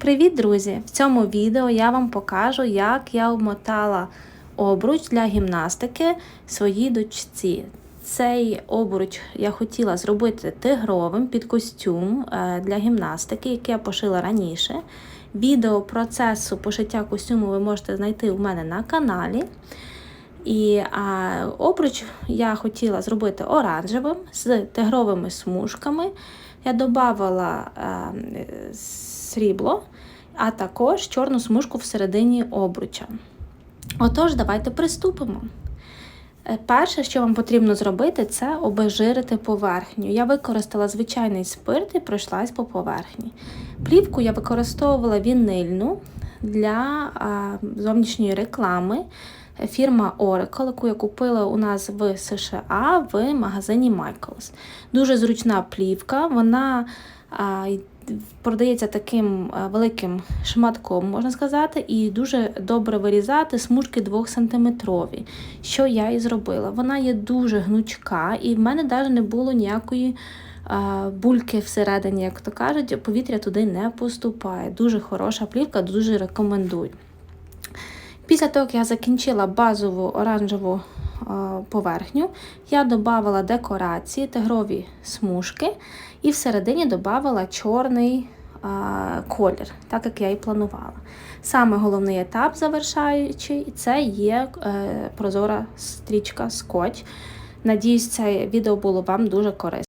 Привіт, друзі! В цьому відео я вам покажу, як я обмотала обруч для гімнастики своїй дочці. Цей обруч я хотіла зробити тигровим під костюм е, для гімнастики, який я пошила раніше. Відео процесу пошиття костюму ви можете знайти у мене на каналі. І а, обруч я хотіла зробити оранжевим з тигровими смужками. Я додавала е, срібло, а також чорну смужку всередині обруча. Отож, давайте приступимо. Е, Перше, що вам потрібно зробити, це обезжирити поверхню. Я використала звичайний спирт і пройшлась по поверхні. Плівку я використовувала вінильну для зовнішньої реклами. Фірма Oracle, яку я купила у нас в США в магазині Michaels. Дуже зручна плівка, вона продається таким великим шматком, можна сказати, і дуже добре вирізати смужки 2 см, що я і зробила. Вона є дуже гнучка, і в мене навіть не було ніякої а, бульки всередині, як то кажуть, повітря туди не поступає. Дуже хороша плівка, дуже рекомендую. Після того, як я закінчила базову оранжеву поверхню, я додавала декорації, тигрові смужки, і всередині додавала чорний колір, так як я і планувала. Саме головний етап завершаючий це є е, прозора стрічка скотч. Надіюсь, це відео було вам дуже корисне.